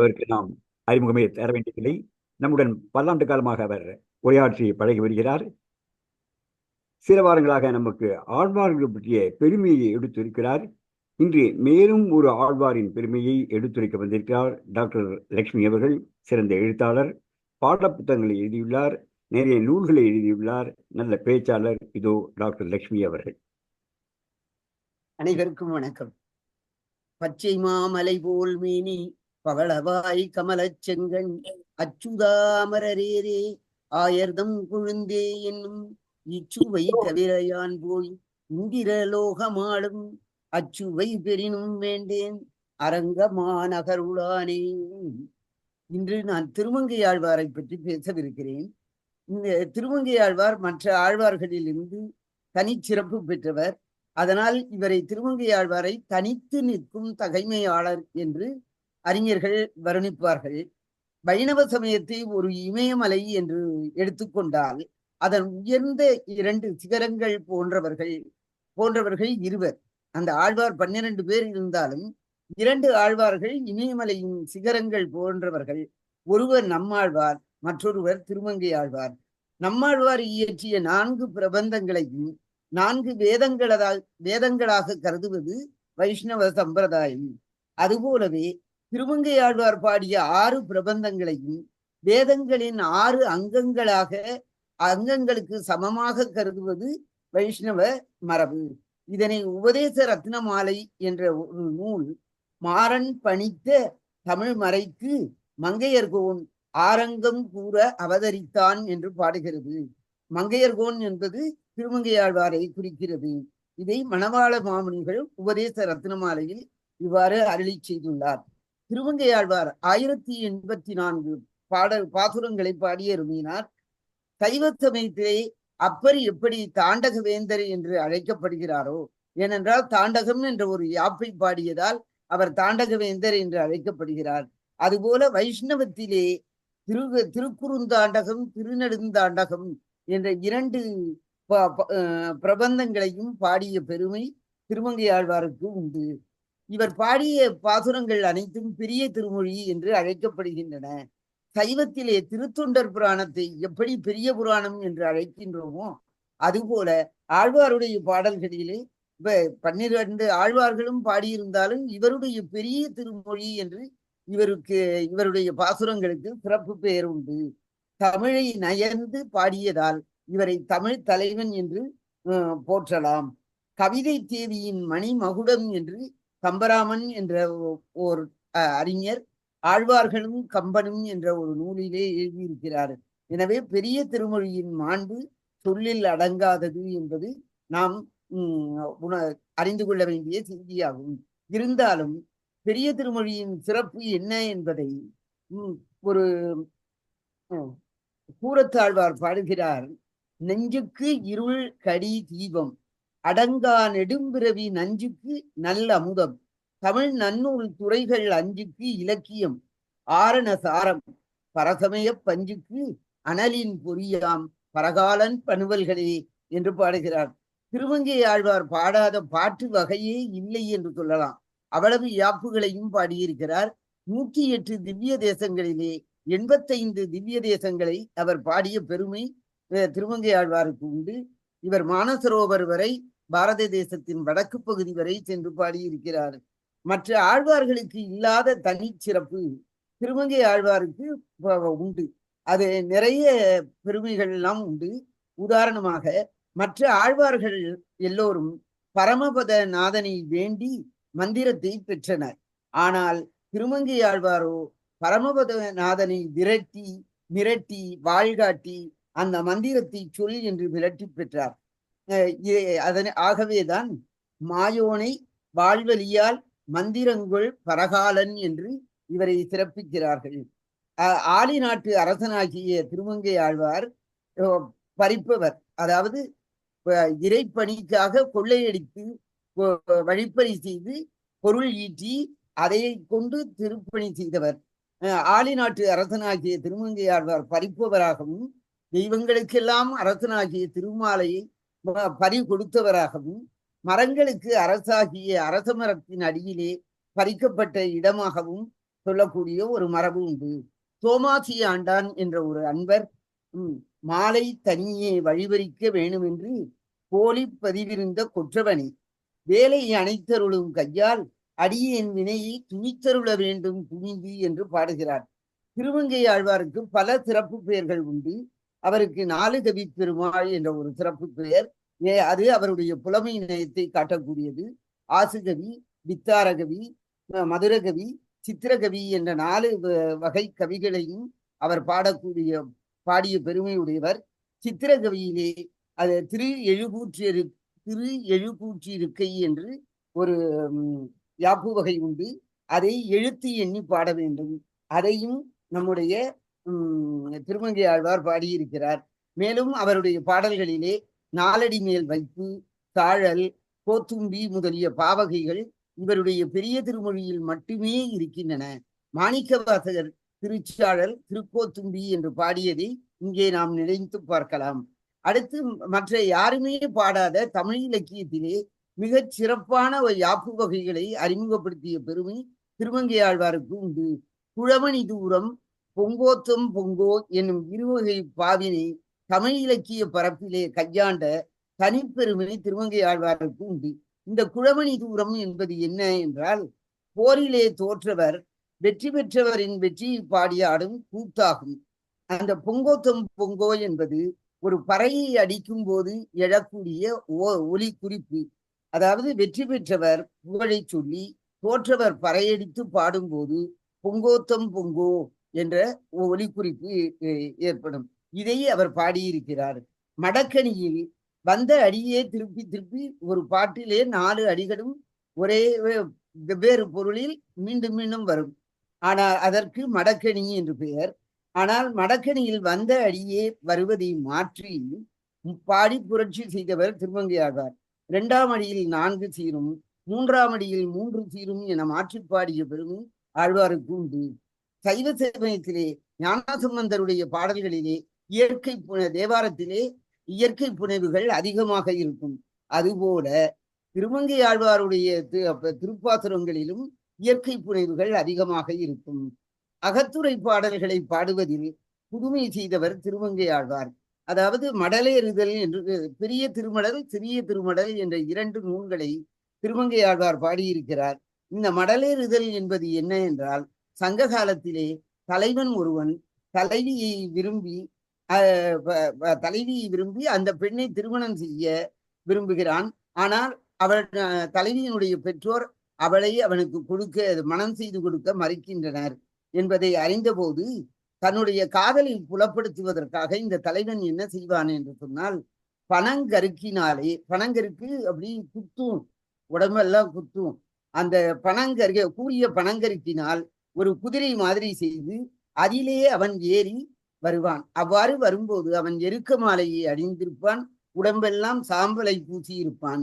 அவருக்கு நாம் அறிமுகமே தர வேண்டியதில்லை. நம்முடன் பல்லாண்டு காலமாக அவர் உரையாற்றி பழகி வருகிறார். சில வாரங்களாக நமக்கு ஆழ்வார்கள் பற்றிய பெருமையை எடுத்திருக்கிறார். இன்று மேலும் ஒரு ஆழ்வாரின் பெருமையை எடுத்துரைக்க வந்திருக்கிறார் டாக்டர் லட்சுமி அவர்கள் சிறந்த எழுத்தாளர் பாடப்புத்தகங்களை எழுதியுள்ளார் நிறைய நூல்களை எழுதியுள்ளார் நல்ல பேச்சாளர் இதோ டாக்டர் லட்சுமி அவர்கள். அனைவருக்கும் வணக்கம். பச்சை மாமலை போல் மீனி பவளவாய் கமலச் செங்கண் அச்சுதாமரரேரே ஆயர்தம் குழுந்தே என்னும் இச்சுவை தவிரையான் போய் இந்திரலோகமாளும் அச்சுவை பெரினும் வேண்டேன் அரங்கமா நகருளானே இன்று நான் திருமங்கை ஆழ்வாரை பற்றி பேசவிருக்கிறேன். இந்த திருமங்கை ஆழ்வார் மற்ற ஆழ்வார்களிலிருந்து தனிச்சிறப்பு பெற்றவர். அதனால் இவரை திருமங்கையாழ்வாரை தனித்து நிற்கும் தகைமையாளர் என்று அறிஞர்கள் வர்ணிப்பார்கள். வைணவ சமயத்தை ஒரு இமயமலை என்று எடுத்துக்கொண்டால் அதன் உயர்ந்த இரண்டு சிகரங்கள் போன்றவர்கள் போன்றவர்கள் இருவர். அந்த ஆழ்வார் பன்னிரண்டு பேர் இருந்தாலும் இரண்டு ஆழ்வார்கள் இமயமலையின் சிகரங்கள் போன்றவர்கள். ஒருவர் நம்மாழ்வார் மற்றொருவர் திருமங்கை ஆழ்வார். நம்மாழ்வார் இயற்றிய நான்கு பிரபந்தங்களையும் நான்கு வேதங்களதா வேதங்களாக கருதுவது வைஷ்ணவ சம்பிரதாயம். அதுபோலவே திருமங்கை ஆழ்வார் பாடிய ஆறு பிரபந்தங்களையும் வேதங்களின் ஆறு அங்கங்களாக அங்கங்களுக்கு சமமாக கருதுவது வைஷ்ணவ மரபு. இதனை உபதேச ரத்னமாலை என்ற ஒரு நூல் மாறன் பணித்த தமிழ் மறைக்கு மங்கையர்கோன் ஆரங்கம் கூற அவதரித்தான் என்று பாடுகிறது. மங்கையர்கோன் என்பது திருமங்கையாழ்வாரை குறிக்கிறது. இதை மணவாள மாமுனிகள் உபதேச ரத்னமாலையில் இவ்வாறு அருளி செய்துள்ளார். திருவங்கையாழ்வார் ஆயிரத்தி எண்பத்தி நான்கு பாடல் பாசுரங்களை பாடியருமினார் சைவ சமயத்திலே அப்பர் எப்படி தாண்டக வேந்தர் என்று அழைக்கப்படுகிறாரோ ஏனென்றால் தாண்டகம் என்ற ஒரு யாப்பை பாடியதால் அவர் தாண்டக வேந்தர் என்று அழைக்கப்படுகிறார். அதுபோல வைஷ்ணவத்திலே திரு திருக்குறுந்தாண்டகம் திருநெடுந்தாண்டகம் என்ற இரண்டு பிரபந்தங்களையும் பாடிய பெருமை திருமங்கையாழ்வாருக்கு உண்டு. இவர் பாடிய பாசுரங்கள் அனைத்தும் பெரிய திருமொழி என்று அழைக்கப்படுகின்றன. சைவத்திலே திருத்தொண்டர் புராணத்தை எப்படி பெரிய புராணம் என்று அழைக்கின்றோமோ அதுபோல ஆழ்வாருடைய பாடல்களிலே இப்ப பன்னிரண்டு ஆழ்வார்களும் பாடியிருந்தாலும் இவருடைய பெரிய திருமொழி என்று இவருக்கு இவருடைய பாசுரங்களுக்கு சிறப்பு பெயர் உண்டு. தமிழை நயர்ந்து பாடியதால் இவரை தமிழ் தலைவன் என்று போற்றலாம். கவிதை தேவியின் மணி மகுடம் என்று கம்பராமன் என்ற ஓர் அறிஞர் ஆழ்வார்களும் கம்பனும் என்ற ஒரு நூலிலே எழுதியிருக்கிறார். எனவே பெரிய திருமொழியின் மாண்பு சொல்லில் அடங்காதது என்பது நாம் உண அறிந்து கொள்ள வேண்டிய செய்தியாகும். இருந்தாலும் பெரிய திருமொழியின் சிறப்பு என்ன என்பதை ஒரு கூறத்தாழ்வார் பாடுகிறார். நெஞ்சுக்கு இருள் கடி தீபம் அடங்கா நெடும்பிறவி நஞ்சுக்கு நல்ல அமுதம். தமிழ் நன்னூல் துறைகள் அஞ்சுக்கு இலக்கியம். ஆரண சாரம் பரசமய பஞ்சுக்கு அனலின் பொறியாம். பரகாலன் பணுவல்களே என்று பாடுகிறார். திருவங்கை ஆழ்வார் பாடாத பாட்டு வகையே இல்லை என்று சொல்லலாம். அவ்வளவு யாப்புகளையும் பாடியிருக்கிறார். நூற்றி எட்டு திவ்ய தேசங்களிலே எண்பத்தைந்து திவ்ய தேசங்களை அவர் பாடிய பெருமை திருமங்கை ஆழ்வாருக்கு உண்டு. இவர் மானசரோவர் வரை பாரத தேசத்தின் வடக்கு பகுதி வரை சென்று பாடியிருக்கிறார். மற்ற ஆழ்வார்களுக்கு இல்லாத தனி சிறப்பு திருமங்கை ஆழ்வாருக்கு உண்டு. அது நிறைய பெருமைகள் எல்லாம் உண்டு. உதாரணமாக மற்ற ஆழ்வார்கள் எல்லோரும் பரமபத நாதனை வேண்டி மந்திரத்தை பெற்றனர். ஆனால் திருமங்கை ஆழ்வாரோ பரமபத நாதனை விரட்டி மிரட்டி வாழ்காட்டி அந்த மந்திரத்தை சொல் என்று விரட்டி பெற்றார். அதனை ஆகவேதான் மாயோனை வாழ்வழியால் மந்திரங்குள் பரகாலன் என்று இவரை சிறப்பிக்கிறார்கள். ஆலி நாட்டு அரசனாகிய திருமங்கை ஆழ்வார் பறிப்பவர். அதாவது இறைப்பணிக்காக கொள்ளையடித்து வழிப்பறி செய்து பொருள் ஈட்டி அதை கொண்டு திருப்பணி செய்தவர். ஆலி நாட்டு அரசனாகிய திருமங்கை ஆழ்வார் பறிப்பவராகவும் தெய்வங்களுக்கெல்லாம் அரசனாகிய திருமாலையை பறி கொடுத்தவராகவும் மரங்களுக்கு அரசாகிய அரச மரத்தின் அடியிலே பறிக்கப்பட்ட இடமாகவும் சொல்லக்கூடிய ஒரு மரபு உண்டு. தோமாசி ஆண்டான் என்ற ஒரு அன்பர் மாலை தனியே வழிபறிக்க வேணுமென்று போலி பதிவிருந்த கொற்றவனை. வேலை அனைத்தருளும் கையால் அடியேன் வினையை துணித்தருள வேண்டும் துணிந்து என்று பாடுகிறார். திருவங்கை ஆழ்வாருக்கு பல சிறப்பு பெயர்கள் உண்டு. அவருக்கு நாலு கவி பெருமாள் என்ற ஒரு சிறப்பு பெயர். ஏ அது அவருடைய புலமை நயத்தை காட்டக்கூடியது. ஆசுகவி வித்தாரகவி மதுரகவி சித்திரகவி என்ற நாலு வ- வகை கவிகளையும் அவர் பாடக்கூடிய பாடிய பெருமையுடையவர் சித்திரகவியிலே அது திரு எழுபூற்றியரு திரு எழுபூற்றி இருக்கை என்று ஒரு யாப்பு வகை உண்டு. அதை எழுத்து எண்ணி பாட வேண்டும். அதையும் நம்முடைய திருமங்கை ஆழ்வார் பாடியிருக்கிறார். மேலும் அவருடைய பாடல்களிலே நாலடி மேல் வைப்பு தாழல் கோத்தும்பி முதலிய பாவகைகள் இவருடைய பெரிய திருமொழியில் மட்டுமே இருக்கின்றன. மாணிக்கவாசகர் திருச்சாழல் திருக்கோத்தும்பி என்று பாடியதை இங்கே நாம் நினைத்து பார்க்கலாம். அடுத்து மற்ற யாருமே பாடாத தமிழ் இலக்கியத்திலே மிகச் சிறப்பான ஒரு யாப்பு வகைகளை அறிமுகப்படுத்திய பெருமை திருமங்கையாழ்வாருக்கு உண்டு. குழமணி தூரம் பொங்கோத்தம் பொங்கோ என்னும் இருவகை பாவினை தமிழ் இலக்கிய பரப்பிலே கையாண்ட தனிப்பெருமை திருமங்கை ஆழ்வாருக்கு உண்டு. இந்த குழமணி தூரம் என்பது என்ன என்றால் போரிலே தோற்றவர் வெற்றி பெற்றவரின் வெற்றியை பாடியாடும் கூத்தாகும். அந்த பொங்கோத்தம் பொங்கோ என்பது ஒரு பறையை அடிக்கும் போது எழக்கூடிய ஒலி குறிப்பு. அதாவது வெற்றி பெற்றவர் புகழை சொல்லி தோற்றவர் பறையடித்து பாடும்போது பொங்கோத்தம் பொங்கோ என்ற ஒலி குறிப்பு ஏற்படும். இதையே அவர் பாடியிருக்கிறார். மடக்கணியில் வந்த அடியே திருப்பி திருப்பி ஒரு பாட்டிலே நாலு அடிகளும் ஒரே வெவ்வேறு பொருளில் மீண்டும் மீண்டும் வரும். ஆனால் அதற்கு மடக்கணி என்று பெயர். ஆனால் மடக்கணியில் வந்த அடியே வருவதை மாற்றி பாடி புரட்சி செய்தவர் திருமங்கையாழ்வார் இரண்டாம் அடியில் நான்கு சீரும் மூன்றாம் அடியில் மூன்று சீரும் என மாற்றி பாடிய பெருமை ஆழ்வாருக்கு உண்டு. சைவ சமயத்திலே ஞானசம்பந்தருடைய பாடல்களிலே இயற்கை புன தேவாரத்திலே இயற்கை புனைவுகள் அதிகமாக இருக்கும். அதுபோல திருமங்கை ஆழ்வாருடைய திருப்பாசுரங்களிலும் இயற்கை புனைவுகள் அதிகமாக இருக்கும். அகத்துறை பாடல்களை பாடுவதில் புதுமை செய்தவர் திருமங்கை ஆழ்வார். அதாவது மடலேறுதல் என்று பெரிய திருமடல் சிறிய திருமடல் என்ற இரண்டு நூல்களை திருமங்கை ஆழ்வார் பாடியிருக்கிறார். இந்த மடலேறுதல் என்பது என்ன என்றால் சங்க காலத்திலே தலைவன் ஒருவன் தலைவியை விரும்பி தலைவியை விரும்பி அந்த பெண்ணை திருமணம் செய்ய விரும்புகிறான். ஆனால் அவள் தலைவியினுடைய பெற்றோர் அவளை அவனுக்கு கொடுக்க மனம் செய்து கொடுக்க மறுக்கின்றனர் என்பதை அறிந்தபோது தன்னுடைய காதலை புலப்படுத்துவதற்காக இந்த தலைவன் என்ன செய்வான் என்று சொன்னால் பனங்கருக்கினாலே பனங்கருக்கு அப்படி குத்தும் உடம்பெல்லாம் குத்தும். அந்த பனங்கருக கூறிய பனங்கருக்கினால் ஒரு குதிரை மாதிரி செய்து அதிலே அவன் ஏறி வருவான். அவ்வாறு வரும்போது அவன் எருக்க மாலையை அணிந்திருப்பான். உடம்பெல்லாம் சாம்பலை பூசி இருப்பான்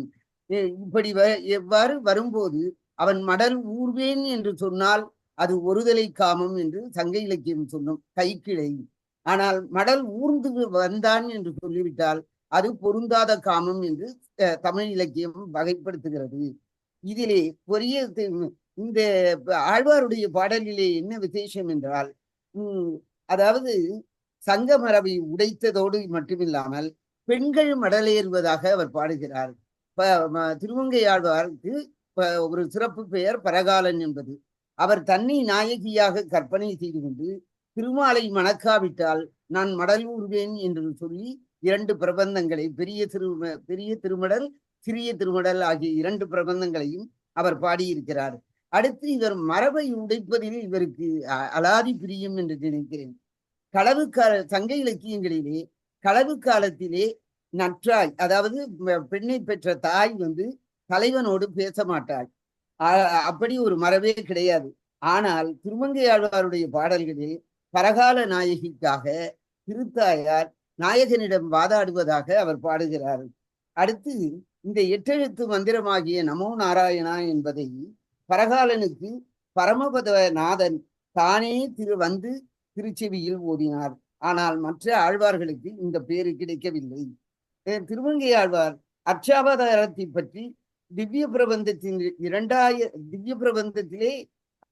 இப்படி வ- எவ்வாறு வரும்போது அவன் மடல் ஊர்வேன் என்று சொன்னால் அது ஒருதலை காமம் என்று சங்க இலக்கியம் சொல்லும் கைக்கிளை. ஆனால் மடல் ஊர்ந்து வந்தான் என்று சொல்லிவிட்டால் அது பொருந்தாத காமம் என்று தமிழ் இலக்கியம் வகைப்படுத்துகிறது. இதிலே பெரிய இந்த ஆழ்வாருடைய பாடலிலே என்ன விசேஷம் என்றால் உம், அதாவது சங்க மரபை உடைத்ததோடு மட்டுமில்லாமல் பெண்கள் மடலேறுவதாக அவர் பாடுகிறார். ப- ம- ஆழ்வாருக்கு ப- ஒரு சிறப்பு பெயர் பரகாலன் என்பது. அவர் தன்னை நாயகியாக கற்பனை செய்து கொண்டு திருமாலை மணக்காவிட்டால் நான் மடல் ஊர்வேன் என்று சொல்லி இரண்டு பிரபந்தங்களை பெரிய திரு பெரிய திருமடல் சிறிய திருமடல் ஆகிய இரண்டு பிரபந்தங்களையும் அவர் பாடியிருக்கிறார். அடுத்து இவர் மரபை உடைப்பதில் இவருக்கு அலாதி பிரியம் என்று நினைக்கிறேன். களவு கால சங்க இலக்கியங்களிலே களவு காலத்திலே நற்றாய் அதாவது பெண்ணை பெற்ற தாய் வந்து தலைவனோடு பேச மாட்டாள். அப்படி ஒரு மரபே கிடையாது. ஆனால் திருமங்கையாழ்வாருடைய பாடல்களில் பரகால நாயகிக்காக திருத்தாயார் நாயகனிடம் வாதாடுவதாக அவர் பாடுகிறார். அடுத்து இந்த எட்டெழுத்து மந்திரமாகிய நமோ நாராயணா என்பதை பரகாலனுக்கு பரமபத நாதன் தானே திரு வந்து திருச்செவியில் ஓதினார். ஆனால் மற்ற ஆழ்வார்களுக்கு இந்த பேரு கிடைக்கவில்லை. திருவங்கை திருமங்கை ஆழ்வார் அர்ச்சாவதாரத்தை பற்றி திவ்ய பிரபந்தத்தின் இரண்டாய திவ்ய பிரபந்தத்திலே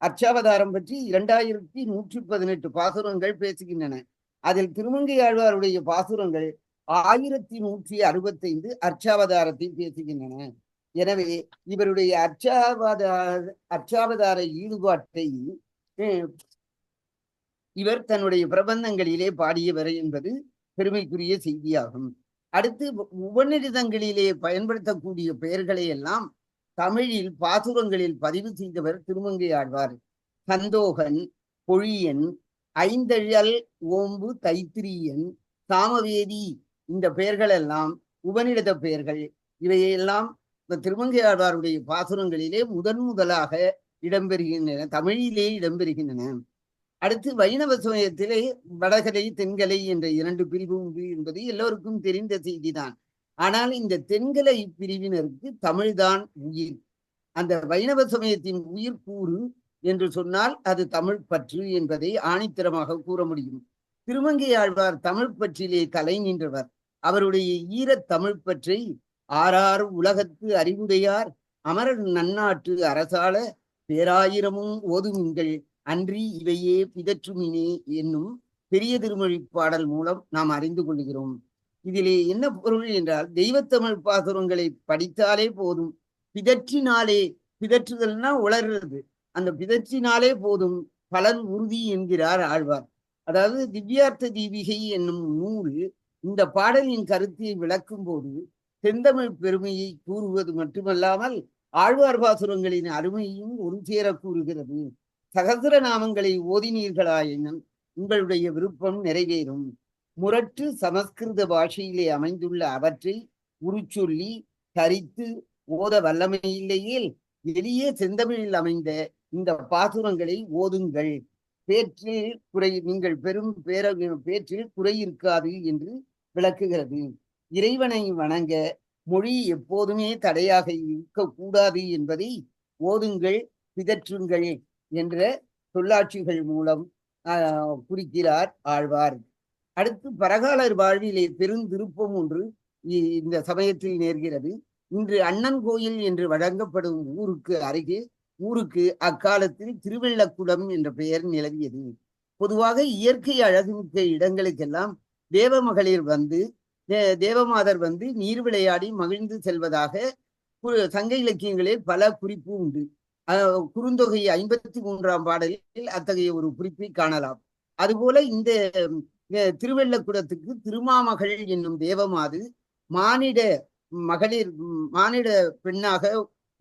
அர்ச்சாவதாரம் பற்றி இரண்டாயிரத்தி நூற்றி பதினெட்டு பாசுரங்கள் பேசுகின்றன. அதில் திருமங்கை ஆழ்வாருடைய பாசுரங்கள் ஆயிரத்தி நூற்றி அறுபத்தைந்து அர்ச்சாவதாரத்தை பேசுகின்றன. எனவே இவருடைய அர்ச்சாவதார அர்ச்சாவதார ஈடுபாட்டை இவர் தன்னுடைய பிரபந்தங்களிலே பாடியவர் என்பது பெருமைக்குரிய செய்தியாகும். அடுத்து உப- உபநிடதங்களிலே பயன்படுத்தக்கூடிய பெயர்களை எல்லாம் தமிழில் பாசுரங்களில் பதிவு செய்தவர் திருமங்கை ஆழ்வார். சந்தோகன் பொழியன் ஐந்தழல் ஓம்பு தைத்திரியன் தாமவேதி இந்த பெயர்கள் எல்லாம் உபநிடத பெயர்கள். இவையெல்லாம் இந்த திருமங்கை ஆழ்வாருடைய பாசுரங்களிலே முதன் முதலாக இடம்பெறுகின்றன தமிழிலே இடம்பெறுகின்றன. அடுத்து வைணவ சமயத்திலே வடகலை தென்கலை என்ற இரண்டு பிரிவு உண்டு என்பது எல்லோருக்கும் தெரிந்த செய்திதான். ஆனால் இந்த தென்கலை பிரிவினருக்கு தமிழ்தான் உயிர். அந்த வைணவ சமயத்தின் உயிர் கூறு என்று சொன்னால் அது தமிழ் பற்று என்பதை ஆணித்தரமாக கூற முடியும். திருமங்கை ஆழ்வார் தமிழ் பற்றிலே தலை நின்றவர். அவருடைய ஈரத் தமிழ் பற்றை ஆறார் உலகத்து அறிவுடையார் அமரர் நன்னாட்டு அரசால பேராயிரமும் ஓதுமிங்கள் அன்றி இவையே பிதற்றுமினே என்னும் பெரிய திருமொழி பாடல் மூலம் நாம் அறிந்து கொள்கிறோம். இதிலே என்ன பொருள் என்றால் தெய்வத்தமிழ் பாசுரங்களை படித்தாலே போதும். பிதற்றினாலே பிதற்றுதல்னா உளறுறது அந்த பிதற்றினாலே போதும் பலன் உறுதி என்கிறார் ஆழ்வார். அதாவது திவ்யார்த்த தீபிகை என்னும் நூல் இந்த பாடலின் கருத்தை விளக்கும் போது செந்தமிழ் பெருமையை கூறுவது மட்டுமல்லாமல் ஆழ்வார் பாசுரங்களின் அருமையும் ஒரு சேர கூறுகிறது. சகசிர நாமங்களை ஓதினீர்களாயினும் உங்களுடைய விருப்பம் நிறைவேறும். முரட்டு சமஸ்கிருத பாஷையிலே அமைந்துள்ள அவற்றை உருச்சொல்லி தரித்து ஓத வல்லமையில்லையேல் எளிய செந்தமிழில் அமைந்த இந்த பாசுரங்களை ஓதுங்கள். பேற்றில் குறை நீங்கள் பெரும் பேர பேற்றில் குறை இருக்காது என்று விளக்குகிறது. இறைவனை வணங்க மொழி எப்போதுமே தடையாக இருக்கக்கூடாது என்பதை ஓதுங்கள் பிதற்றுங்கள் என்ற சொல்லாட்சிகள் மூலம் குறிக்கிறார் ஆழ்வார். அடுத்து பரகாலர் வாழ்விலே பெருந்திருப்பம் ஒன்று இந்த சமயத்தில் நேர்கிறது. இன்று அண்ணன் கோயில் என்று வழங்கப்படும் ஊருக்கு அருகே ஊருக்கு அக்காலத்தில் திருவெள்ளக்குளம் என்ற பெயர் நிலவியது. பொதுவாக இயற்கை அழகுமிக்க இடங்களுக்கெல்லாம் தேவமகளிர் வந்து தேவமாதர் வந்து நீர் விளையாடி மகிழ்ந்து செல்வதாக சங்க இலக்கியங்களில் பல குறிப்பு உண்டு. குறுந்தொகை ஐம்பத்தி மூன்றாம் பாடலில் அத்தகைய ஒரு குறிப்பை காணலாம். அதுபோல இந்த திருவெள்ளக்குடத்துக்கு திருமாமகள் என்னும் தேவமாது மானிட மகளிர் மானிட பெண்ணாக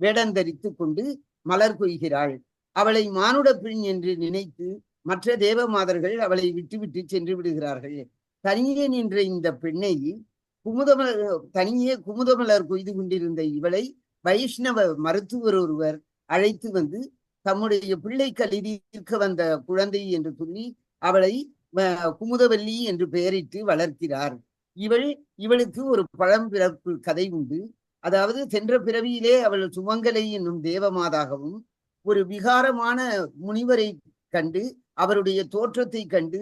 வேடந்தரித்து கொண்டு மலர் கொய்கிறாள். அவளை மானுட பெண் என்று நினைத்து மற்ற தேவமாதர்கள் அவளை விட்டுவிட்டு சென்று விடுகிறார்கள். தனியே நின்ற இந்த பெண்ணை குமுதமலர் தனியே குமுதமலர் கொய்து கொண்டிருந்த இவளை வைஷ்ணவ மருத்துவர் ஒருவர் அழைத்து வந்து தம்முடைய பிள்ளை கல்வி தீர்க்க வந்த குழந்தை என்று சொல்லி அவளை குமுதவல்லி என்று பெயரிட்டு வளர்க்கிறார் இவள் இவளுக்கு ஒரு பழம்பிறப்பு கதை உண்டு. அதாவது சென்ற பிறவியிலே அவள் சுமங்கலை என்னும் தேவமாதாகவும் ஒரு விகாரமான முனிவரை கண்டு அவருடைய தோற்றத்தை கண்டு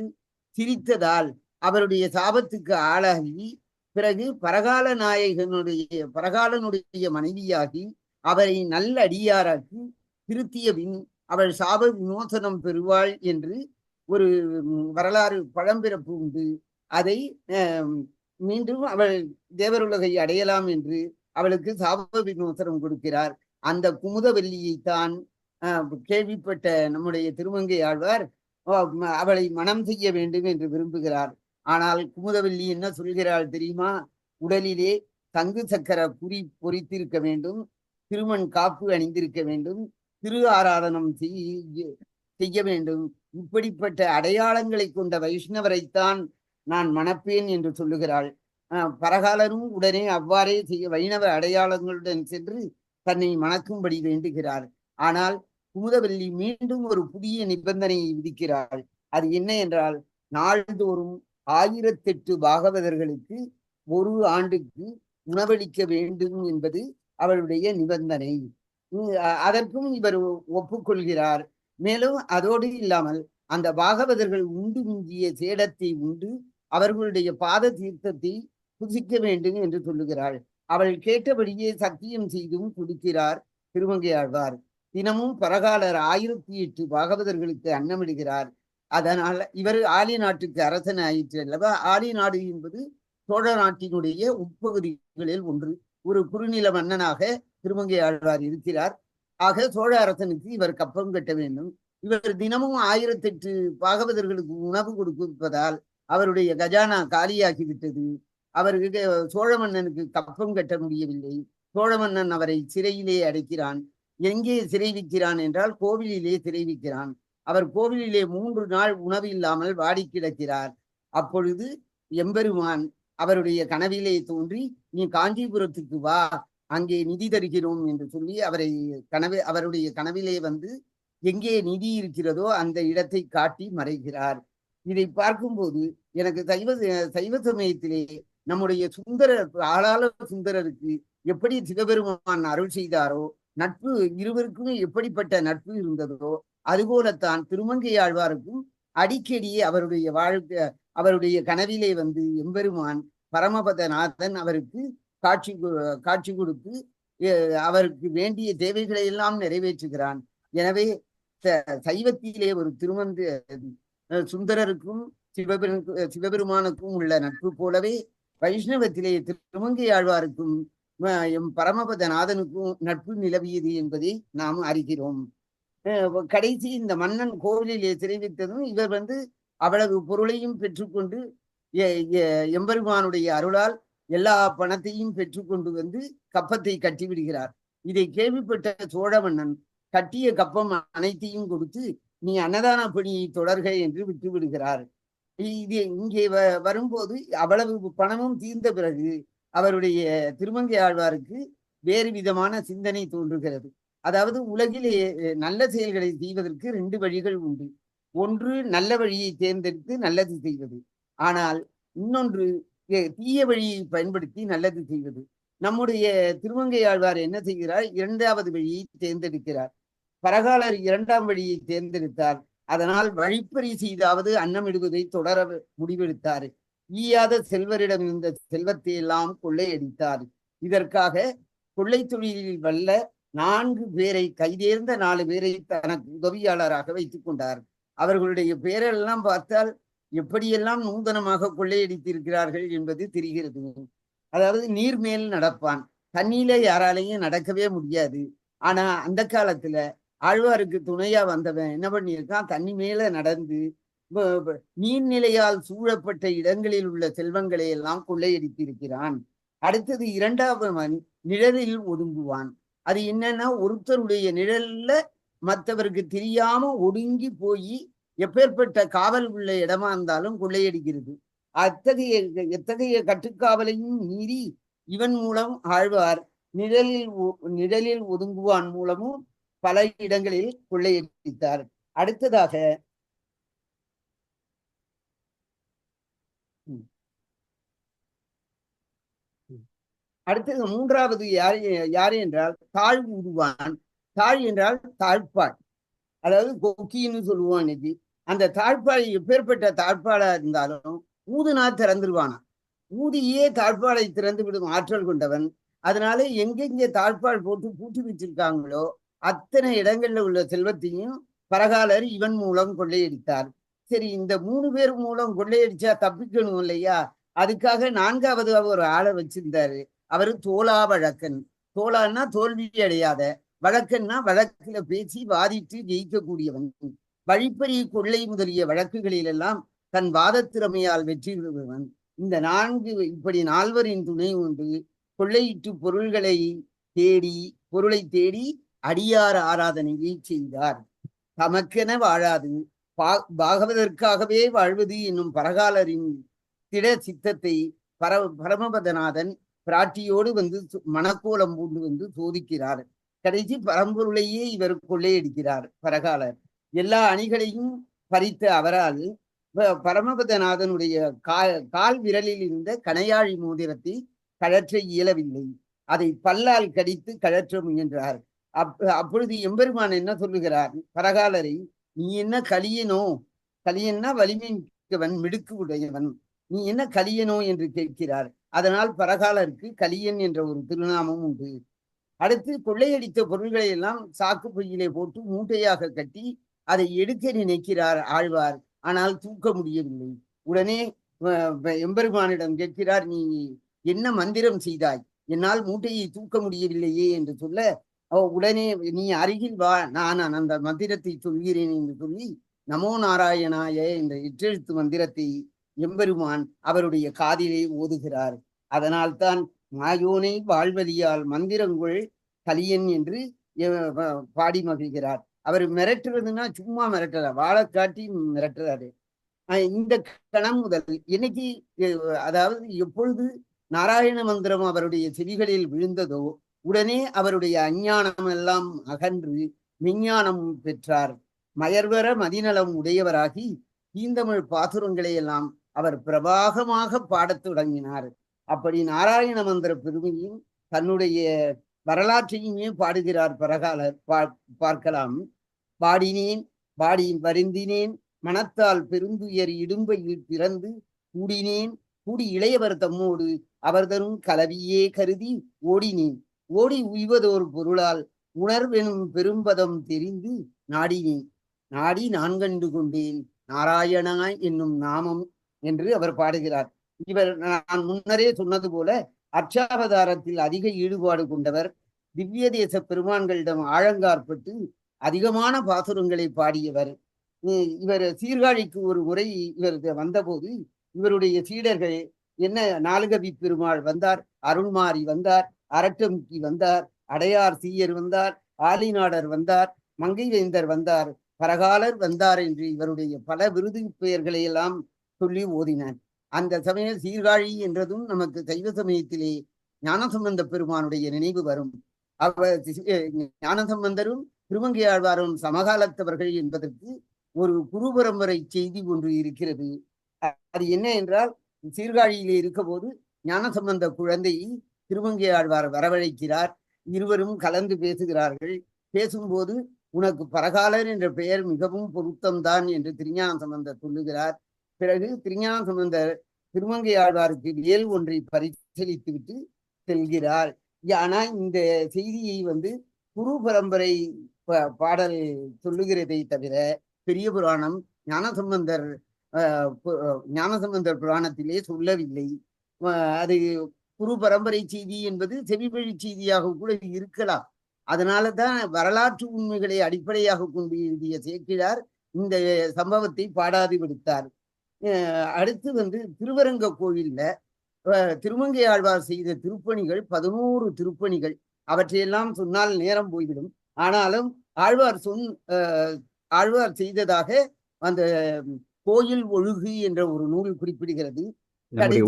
சிரித்ததால் அவருடைய சாபத்துக்கு ஆளாகி பிறகு பரகால நாயகனுடைய பரகாலனுடைய மனைவியாகி அவரை நல்ல அடியாராக்கி திருத்திய பின் அவள் சாப விமோசனம் பெறுவாள் என்று ஒரு வரலாறு பழம்பிறப்பு உண்டு. அதை மீண்டும் அவள் தேவருலகை அடையலாம் என்று அவளுக்கு சாப விமோசனம் கொடுக்கிறார். அந்த குமுதவல்லியைத்தான் கேள்விப்பட்ட நம்முடைய திருமங்கை ஆழ்வார் அவளை மனம் செய்ய வேண்டும் என்று விரும்புகிறார். ஆனால் குமுதவல்லி என்ன சொல்கிறாள் தெரியுமா? உடலிலே தங்கு சக்கர குறி பொறித்திருக்க வேண்டும் திருமண் காப்பு அணிந்திருக்க வேண்டும் திரு ஆராதனம் செய்ய செய்ய வேண்டும். இப்படிப்பட்ட அடையாளங்களை கொண்ட வைஷ்ணவரைத்தான் நான் மணப்பேன் என்று சொல்லுகிறாள். பரகாலரும் உடனே அவ்வாறே செய்ய வைணவ அடையாளங்களுடன் சென்று தன்னை மணக்கும்படி வேண்டுகிறார். ஆனால் குமுதவல்லி மீண்டும் ஒரு புதிய நிபந்தனையை விதிக்கிறாள். அது என்ன என்றால் நாள்தோறும் ஆயிரத்தெட்டு பாகவதர்களுக்கு ஒரு ஆண்டுக்கு உணவளிக்க வேண்டும் என்பது அவளுடைய நிபந்தனை. அதற்கும் இவர் ஒ- ஒப்புக்கொள்கிறார். மேலும் அதோடு இல்லாமல் அந்த பாகவதர்கள் உண்டு மிஞ்சிய சேடத்தை உண்டு அவர்களுடைய பாத தீர்த்தத்தை புசிக்க வேண்டும் என்று சொல்லுகிறாள். அவள் கேட்டபடியே சத்தியம் செய்தும் கொடுக்கிறார் திருமங்கை ஆழ்வார் தினமும் பரகாலர் ஆயிரத்தி எட்டு பாகவதர்களுக்கு அன்னமிடுகிறார். அதனால் இவர் ஆலி நாட்டுக்கு அரசன் ஆயிற்று அல்லவா? ஆலி நாடு என்பது சோழ நாட்டினுடைய உட்பகுதிகளில் ஒன்று. ஒரு குறுநில மன்னனாக திருமங்கை ஆழ்வார் இருக்கிறார். ஆக சோழ அரசனுக்கு இவர் கப்பம் கட்ட வேண்டும். இவர் தினமும் ஆயிரத்தெட்டு பாகவதர்களுக்கு உணவு கொடுப்பதால் அவருடைய கஜானா காலியாகிவிட்டது. அவருக்கு சோழ மன்னனுக்கு கப்பம் கட்ட முடியவில்லை. சோழ மன்னன் அவரை சிறையிலே அடைக்கிறான். எங்கே சிறை வைக்கிறான் என்றால் கோவிலிலே சிறை வைக்கிறான். அவர் கோவிலிலே மூன்று நாள் உணவு இல்லாமல் வாடி கிடக்கிறார். அப்பொழுது எம்பெருமான் அவருடைய கனவிலே தோன்றி நீ காஞ்சிபுரத்துக்கு வா அங்கே நிதி தருகிறோம் என்று சொல்லி அவரை கனவு அவருடைய கனவிலே வந்து எங்கே நிதி இருக்கிறதோ அந்த இடத்தை காட்டி மறைகிறார். இதை பார்க்கும்போது எனக்கு சைவ சைவ சமயத்திலே நம்முடைய சுந்தரர் ஆளாள சுந்தரருக்கு எப்படி சிவபெருமான் அருள் செய்தாரோ நட்பு இருவருக்கும் எப்படிப்பட்ட நட்பு இருந்ததோ அதுபோலத்தான் திருமங்கை ஆழ்வாருக்கும் அடிக்கடி அவருடைய வாழ்க்கை அவருடைய கனவிலே வந்து எம்பெருமான் பரமபதநாதன் அவருக்கு காட்சி காட்சி கொடுத்து அவருக்கு வேண்டிய தேவைகளை எல்லாம் நிறைவேற்றுகிறான். எனவே சைவத்திலே ஒரு திருமந்து சுந்தரருக்கும் சிவபெரு சிவபெருமானுக்கும் உள்ள நட்பு போலவே வைஷ்ணவத்திலே திருமங்கை ஆழ்வாருக்கும் எம் பரமபதநாதனுக்கும் நட்பு நிலவியது என்பதை நாம் அறிகிறோம். கடைசி இந்த மன்னன் கோவிலிலே தெரிவித்ததும் இவர் வந்து அவ்வளவு பொருளையும் பெற்றுக்கொண்டு எம்பெருமானுடைய அருளால் எல்லா பணத்தையும் பெற்றுக்கொண்டு வந்து கப்பத்தை கட்டி விடுகிறார் இதை கேள்விப்பட்ட சோழ மன்னன் கட்டிய கப்பம் அனைத்தையும் கொடுத்து நீ அன்னதான பணியை தொடர்க என்று விட்டு விடுகிறார் இது இங்கே வ வரும்போது அவ்வளவு பணமும் தீர்ந்த பிறகு அவருடைய திருமங்கை ஆழ்வாருக்கு வேறு விதமான சிந்தனை தோன்றுகிறது. அதாவது உலகிலே நல்ல செயல்களை செய்வதற்கு ரெண்டு வழிகள் உண்டு. ஒன்று நல்ல வழியை தேர்ந்தெடுத்து நல்லது செய்வது. ஆனால் இன்னொன்று தீய வழியை பயன்படுத்தி நல்லது செய்வது. நம்முடைய திருமங்கை ஆழ்வார் என்ன செய்கிறார்? இரண்டாவது வழியை தேர்ந்தெடுக்கிறார். பரகாலர் இரண்டாம் வழியை தேர்ந்தெடுத்தார். அதனால் வழிப்பறி செய்தாவது அன்னமிடுவதை தொடர முடிவெடுத்தார். ஈயாத செல்வரிடம் இருந்த செல்வத்தை எல்லாம் கொள்ளையடித்தார். இதற்காக கொள்ளை தொழிலில் வல்ல நான்கு பேரை கைதேர்ந்த நாலு பேரை தனக்கு உதவியாளராக வைத்துக் கொண்டார். அவர்களுடைய பேரெல்லாம் பார்த்தால் எப்படியெல்லாம் நூதனமாக கொள்ளையடித்திருக்கிறார்கள் என்பது தெரிகிறது. அதாவது நீர் மேல் நடப்பான். தண்ணியில யாராலையும் நடக்கவே முடியாது. ஆனா அந்த காலத்துல ஆழ்வாருக்கு துணையா வந்தவன் என்ன பண்ணியிருக்கான்? தண்ணி மேல நடந்து நீர்நிலையால் சூழப்பட்ட இடங்களில் உள்ள செல்வங்களை எல்லாம் கொள்ளையடித்திருக்கிறான். அடுத்தது இரண்டாவது நிழலில் ஒதுங்குவான். அது என்னன்னா ஒருத்தருடைய நிழல்ல மற்றவருக்கு தெரியாம ஒடுங்கி போய் எப்பேற்பட்ட காவல் உள்ள இடமா இருந்தாலும் கொள்ளையடிக்கிறது. அத்தகைய எத்தகைய கட்டுக்காவலையும் மீறி இவன் மூலம் ஆழ்வார் நிழலில் நிழலில் ஒதுங்குவான் மூலமும் பல இடங்களில் கொள்ளையடித்தார். அடுத்ததாக அடுத்தது மூன்றாவது யார் யார் என்றால் தாழ் உருவான். தாழ் என்றால் தாழ்பாள் அதாவது கொக்கின்னு சொல்லுவோம் இன்னைக்கு. அந்த தாழ்பாள் எப்பேற்பட்ட தாழ்பாளா இருந்தாலும் ஊதுனா திறந்துருவானா. ஊதியே தாழ்பாளை திறந்து விடும் ஆற்றல் கொண்டவன். அதனால எங்கெங்க தாழ்பால் போட்டு பூட்டி வச்சிருக்காங்களோ அத்தனை இடங்கள்ல உள்ள செல்வத்தையும் பரகாலர் இவன் மூலம் கொள்ளையடித்தார். சரி இந்த மூணு பேர் மூலம் கொள்ளையடிச்சா தப்பிக்கணும் இல்லையா? அதுக்காக நான்காவது ஒரு ஆளை வச்சிருந்தாரு. அவர் தோலா வழக்கன். தோலான்னா தோல்வி அடையாத வழக்கன்னா வழக்குல பேசி வாதிட்டு ஜெயிக்கக்கூடியவன். வழிப்பறி கொள்ளை முதலிய வழக்குகளிலெல்லாம் தன் வாதத்திறமையால் வெற்றி பெறுபவன். இந்த நான்கு இப்படி நால்வரின் துணை உண்டு கொள்ளையிட்டு பொருள்களை தேடி பொருளை தேடி அடியார் ஆராதனையை செய்தார். தமக்கென வாழாது. பாகவதற்காகவே வாழ்வது என்னும் பரகாலரின் திட சித்தத்தை பர பரமபதநாதன் பிராட்டியோடு வந்து மனக்கோலம் பூண்டு வந்து சோதிக்கிறார். கடைசி பரம்பொருளையே இவர் கொள்ளையடிக்கிறார் பரகாலர். எல்லா அணிகளையும் பறித்த அவரால் பரமபதநாதனுடைய கால் கால் விரலில் இருந்த கனையாழி மோதிரத்தை கழற்ற இயலவில்லை. அதை பல்லால் கடித்து கழற்ற முயன்றார். அப் அப்பொழுது எம்பெருமான் என்ன சொல்லுகிறார்? பரகாலரை நீ என்ன கலியனோ? கலியன்னா வலிமைக்கவன் மிடுக்கு உடையவன் நீ என்ன கலியனோ என்று கேட்கிறார். அதனால் பரகாலருக்கு கலியன் என்ற ஒரு திருநாமம் உண்டு. அடுத்து கொள்ளையடித்த பொருள்களை எல்லாம் சாக்கு பையிலே போட்டு மூட்டையாக கட்டி அதை எடுக்க நினைக்கிறார் ஆழ்வார். ஆனால் தூக்க முடியவில்லை. உடனே எம்பெருமானிடம் கேட்கிறார் நீ என்ன மந்திரம் செய்தாய்? என்னால் மூட்டையை தூக்க முடியவில்லையே என்று சொல்ல உடனே நீ அருகில் வா நான் அந்த மந்திரத்தை சொல்கிறேன் என்று சொல்லி நமோ நாராயணாய என்ற எட்டெழுத்து மந்திரத்தை எம்பெருமான் அவருடைய காதிலே ஓதுகிறார். அதனால்தான் மாயோனை வாழ்வதியால் மந்திரங்குள் கலியன் என்று பாடி மகிழ்கிறார். அவர் மிரட்டுறதுன்னா சும்மா மிரட்டல வாழை காட்டி மிரட்டுறாரு. இந்த கணம் முதல் என்னைக்கு அதாவது எப்பொழுது நாராயண மந்திரம் அவருடைய செவிகளில் விழுந்ததோ உடனே அவருடைய அஞ்ஞானம் எல்லாம் அகன்று விஞ்ஞானம் பெற்றார். மயர்வர மதிநலம் உடையவராகி தீந்தமிழ் பாசுரங்களை எல்லாம் அவர் பிரபாகமாக பாடத் தொடங்கினார். அப்படி நாராயண மந்திர பெருமையும் தன்னுடைய வரலாற்றையுமே பாடுகிறார் பரகாலர். பா பார்க்கலாம். பாடினேன் பாடி வருந்தினேன் மனத்தால் பெருந்துயர் இடும்பையில் பிறந்து கூடினேன் கூடி இளையவர் தம்மோடு அவர் தரும் கலவியே கருதி ஓடினேன். ஓடி உய்வதோர் பொருளால் உணர்வெனும் பெரும்பதம் தெரிந்து நாடினேன். நாடி நான் கண்டு கொண்டேன். நாராயணா என்னும் நாமம் என்று அவர் பாடுகிறார். இவர் நான் முன்னரே சொன்னது போல அர்ச்சாவதாரத்தில் அதிக ஈடுபாடு கொண்டவர். திவ்ய தேச பெருமான்களிடம் ஆழங்காற்பட்டு அதிகமான பாசுரங்களை பாடியவர். இவர் சீர்காழிக்கு ஒரு முறை இவர் வந்தபோது இவருடைய சீடர்கள் என்ன நாலுகவி பெருமாள் வந்தார் அருள்மாரி வந்தார் அரட்டமுக்கி வந்தார் அடையார் சீயர் வந்தார் ஆலிநாடர் வந்தார் மங்கைவேந்தர் வந்தார் பரகாலர் வந்தார் என்று இவருடைய பல விருது பெயர்களை எல்லாம் சொல்லி ஓதினார் அந்த சமயம் சீர்காழி என்றதும் நமக்கு சைவ சமயத்திலே ஞானசம்பந்த பெருமானுடைய நினைவு வரும். அவர் ஞானசம்பந்தரும் திருமங்கையாழ்வாரும் சமகாலத்தவர்கள் என்பதற்கு ஒரு குரு பரம்பரை செய்தி ஒன்று இருக்கிறது. அது என்ன என்றால் சீர்காழியிலே இருக்கபோது ஞானசம்பந்த குழந்தையை திருமங்கையாழ்வார் வரவழைக்கிறார். இருவரும் கலந்து பேசுகிறார்கள். பேசும்போது உனக்கு பரகாலர் என்ற பெயர் மிகவும் பொருத்தம்தான் என்று திருஞான சம்பந்தர் சொல்லுகிறார். பிறகு திருஞான சம்பந்தர் திருமங்கை ஆழ்வாருக்கு வேல் ஒன்றை பரிசீலித்து விட்டு செல்கிறார். ஆனா இந்த செய்தியை வந்து குரு பரம்பரை பாடல் சொல்லுகிறதை தவிர பெரிய புராணம் ஞானசம்பந்தர் அஹ், ஞானசம்பந்தர் புராணத்திலே சொல்லவில்லை. அது குரு பரம்பரை செய்தி என்பது செவிவழி செய்தியாக கூட இருக்கலாம். அதனால தான் வரலாற்று உண்மைகளை அடிப்படையாக கொண்டு எழுதிய சேக்கிழார் இந்த சம்பவத்தை பாடாது விடுத்தார் அடுத்து வந்து திருவரங்க கோயில்ல திருமங்கை ஆழ்வார் செய்த திருப்பணிகள் பதினோரு திருப்பணிகள். அவற்றையெல்லாம் சொன்னால் நேரம் போய்விடும். ஆனாலும் ஆழ்வார் சொன் ஆழ்வார் செய்ததாக அந்த கோயில் ஒழுகு என்ற ஒரு நூல் குறிப்பிடுகிறது.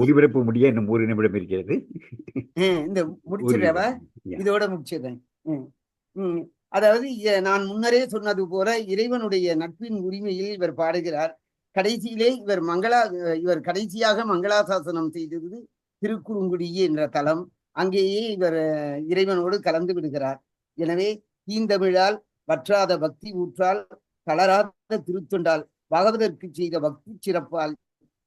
ஒலிபரப்பு முடிய இன்னும் ஒரு நிமிடம் இருக்கிறது. இந்த முடிச்சிடவா. இதோட முடிச்சிடுறேன். அதாவது நான் முன்னரே சொன்னது போல இறைவனுடைய நட்பின் உரிமையில் இவர் பாடுகிறார். கடைசியிலே இவர் மங்களா இவர் கடைசியாக மங்களாசாசனம் செய்தது திருக்குறுங்குடி என்ற தலம். அங்கேயே இவர் இறைவனோடு கலந்து விடுகிறார். எனவே தீந்தமிழால் வற்றாத பக்தி ஊற்றால் தளராத திருத்தொண்டால் பாகவதற்கு செய்த பக்தி சிறப்பால்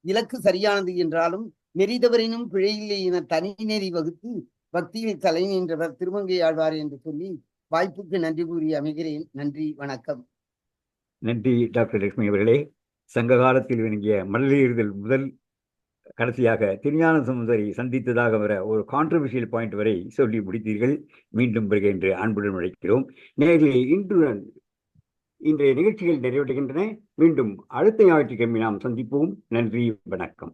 இலக்கு சரியானது என்றாலும் நெறிதவரினும் பிழையில்லை என தனி நெறி வகுத்து பக்தியில் தலை நின்றவர் திருமங்கை ஆழ்வார் என்று சொல்லி வாய்ப்புக்கு நன்றி கூறி அமைகிறேன். நன்றி வணக்கம். நன்றி டாக்டர் லட்சுமி அவர்களே. சங்க காலத்தில் விளங்கிய மல்லியறிதல் முதல் கடைசியாக திருஞான சுந்தரி சந்தித்ததாக வர ஒரு கான்ட்ரவர்ஷியல் பாயிண்ட் வரை சொல்லி முடித்தீர்கள். மீண்டும் பிறகு என்று அன்புடன் அழைக்கிறோம். நேர்களை இன்றுடன் இன்றைய நிகழ்ச்சிகள் நிறைவடைகின்றன. மீண்டும் அடுத்த ஞாயிற்றுக்கிழமை நாம் சந்திப்போம். நன்றி வணக்கம்.